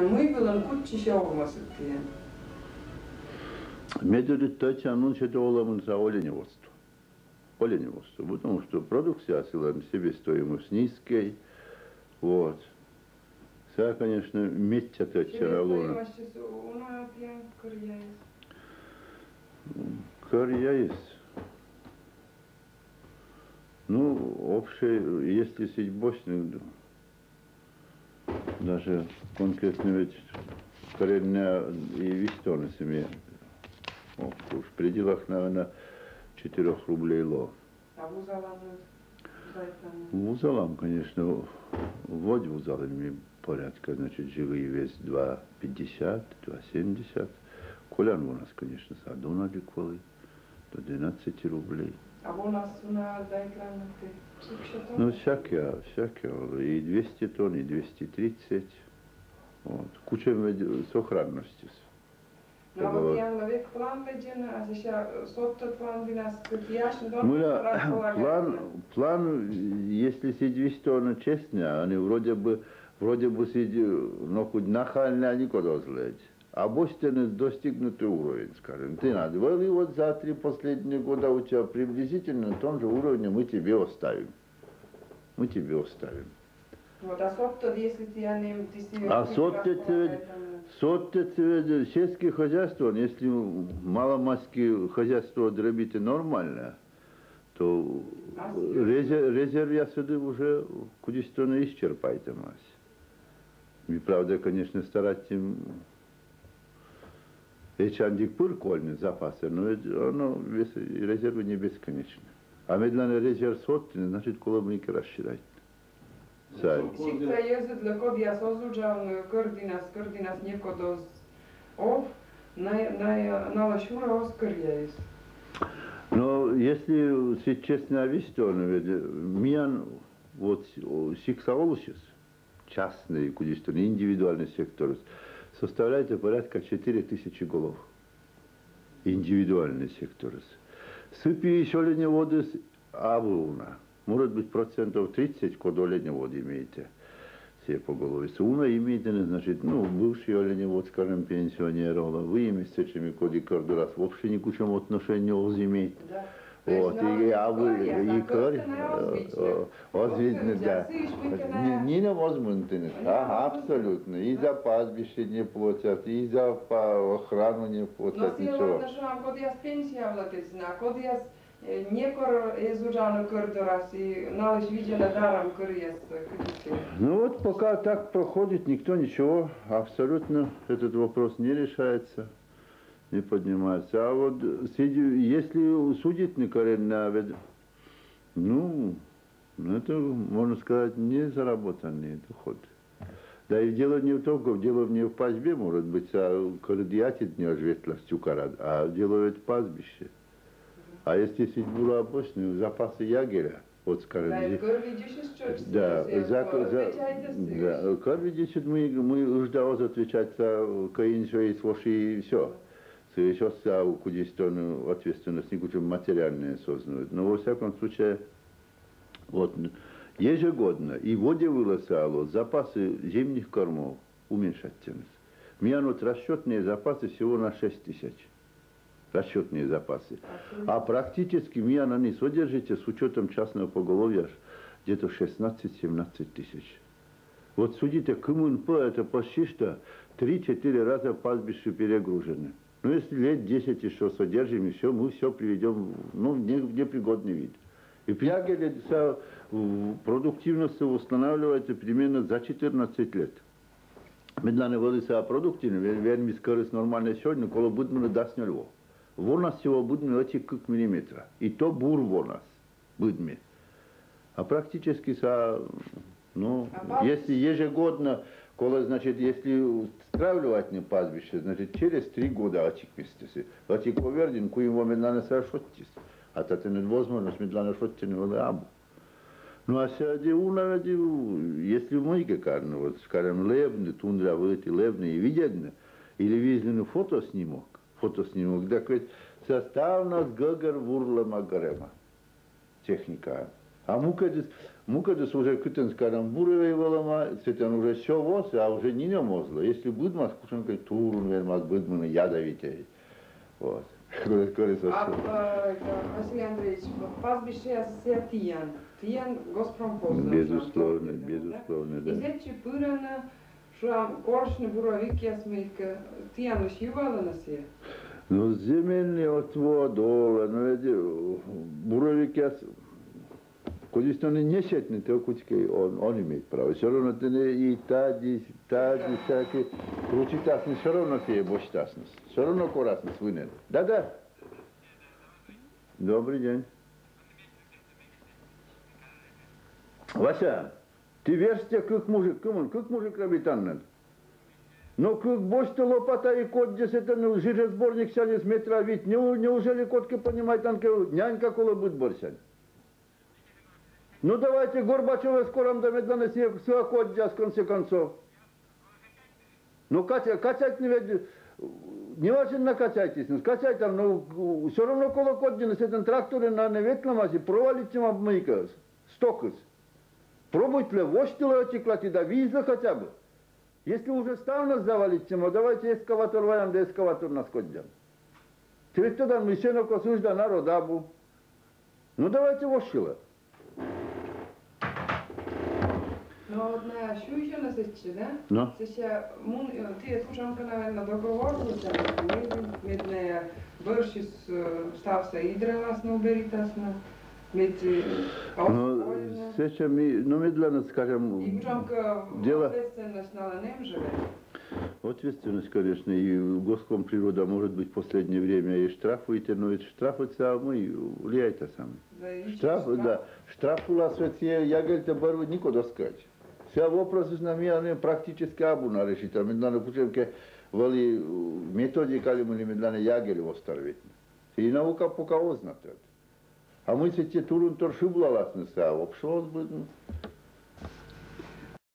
Muivilan kutsisi olmasın diye. Медведь тача анунчит оламынса оленеводство. Оленеводство, потому что продукция сила себестоимость низкой. Вот. Вся, конечно, pian kırıyayız. Корья есть. Ну, общее, если сеть бочных, даже конкретно ведь коренная и вестены семья. О, уж в пределах, наверное, 4 рублей ло. Vuzalanı zayıflanıyor. Вузалам, конечно, вводь вузалами порядка, значит, живые вес 2,50, 2,70. Колян у нас, конечно, саду наликвали до 12 рублей. Ну, всякие, всякие. И 200 тонн, и 230. Вот. Куча сохранности. Nas kutijašni dom Мы план, план, если сидишь, то он они вроде бы, вроде бы сиди, но хоть нахально они куда злить. А бостен достигнутый уровень, скажем. Ты надо, и вот за три последние года у тебя приблизительно на том же уровне мы тебе оставим. Мы тебе оставим. Mutta sotta, если ты я не А сотте ведь, сельское хозяйство, если маломастские хозяйство дробите нормально, то резерв, резерв я сюда уже куда-то не исчерпаете мась. И правда, конечно, стараться Эчандик прикольный запасы, но оно, вес- резервы не бесконечны. А медленно резерв сотни, значит, колобники рассчитать. Сами. Sikta jezidle kodijas ozuđan krdinas, krdinas njeko doz ov, naj, naj, nala šura oskrjejs. Но если честно вестен, ведь миян вот сиксаолусис, частный, кудисто, индивидуальный сектор, составляет порядка 4000 голов. Индивидуальный сектор. Сыпи еще ли воды авуна. Может быть, процентов 30 код оленевод имеете все по голове. Суна имеете, значит, ну, бывший оленевод, скажем, пенсионер, вы имеете, чем коди каждый раз вообще ни к чему отношения имеет. Da. Вот, и, а и корь, озвидно, да. Не, не невозможно, ага, абсолютно. И за пастбище не платят, и за охрану не платят, silloin, ничего. että sulla on kodijas pensiavlatisena, kodijas niekor ezuđano krdorasi, nališ viđena daram krjesta, krjesta. Ну вот пока так проходит, никто ничего, абсолютно этот вопрос не решается, не поднимается. А вот если судить некорректно, ведь, ну, это, можно сказать, не заработанный доход. Да и дело не в том, дело не в пастьбе, может быть, а кардиатит не ожветлостью карад, а дело ведь в пастбище. А если было обычные запасы ягеря, вот скажем, да, за, за, да, мы, мы ждалось отвечать за и своши и все. Еще за кудистон ответственность не кучу материальные сознают. Но во всяком случае, вот ежегодно и воде вылосало запасы зимних кормов уменьшаться. Меня вот расчетные запасы всего на 6 тысяч. Расчетные запасы. А практически меня на них содержите с учетом частного поголовья где-то 16-17 тысяч. Вот судите, КМНП это почти что 3-4 раза пастбище перегружены. Ну, если лет 10 еще содержим, и все, мы все приведем ну, в не- непригодный вид. И пьягель вся продуктивность устанавливается примерно за 14 лет. Медленно водится продуктивно, верно, скорость нормальная сегодня, коло будем даст льво. Во нас всего будем эти как миллиметра. И то бур во нас будем. А практически са, ну, А если ежегодно, коли, значит, если стравливать не пастбище, значит, через три года очик вестися. Очик поверден, куем во медленно сошоттис. А то невозможно с медленно шоттин в абу. Ну, а уна, если мы, как вот, скажем, лебны, тундра, выйти, лебны и видедны, или визленый фотоснимок, фотоснимок, так ведь составно с гагар вурла магарема. Техника. А мукадис, мукадис уже кытен скарам буровей волома, сетен уже все воз, а уже не мозло. Если будмас, кушанка турун вермак будмана ядовитей. Вот. Vasilij Andrejević, pazbiše ja se Tijan. Tijan Gosprом poznao. Безусловно, безусловно, да. zeći pyrana, što koršne burovik, ja smo ih Tijan ušivala nas je. Ну, земельный отвод, ола, ну, буровик я, Конечно, он не сетный, то кучки, он, он имеет право. Все равно ты не и тади, тади, всякие, кручитасность, все равно тебе бочтасность. Все равно корасность вынен. Да-да. Добрый день. Вася, ты версте, как мужик, кымын, как мужик рабитаннан? Но как бочта лопата и кот это ну, жиросборник сядет метра вид, не, неужели котки понимает, нянька кола будет борсять? Ну давайте Горбачева скоро до медленно все кот в конце концов. Ну качать, качать не ведь, не важно накачайтесь, ну качать там, ну все равно коло с этим тракторе на неветном масе провалите вам мыка, стокус. Пробуйте вошьте отеклать и да виза хотя бы. Если уже ставно завалить тему, давайте эскаватор ваям, да эскаватор нас коддям. Через тогда мы все на косужда народабу. Ну давайте вошила. No, na šužena se će, da? No. Se će, mun, ti je slušanka na, na dogovoru sa med ne vrši s stav sa idralasno uberitasno, med Ну, сейчас мы, ну скажем, Djela. odvesenost na ne može. ответственность, конечно, и госком природа может быть в последнее время и штрафуете, но ведь штрафы самый, влияйте сами. Ići Штраф, да, штраф у нас ведь я, я говорю, это никуда скать. Сега вопросот на мија не практически абуна решите, а да медлане ке вали методи калимо не медлане јагели во старветни. Се и наука пока ознатат. А мислите турун торшублалас не сега, обшо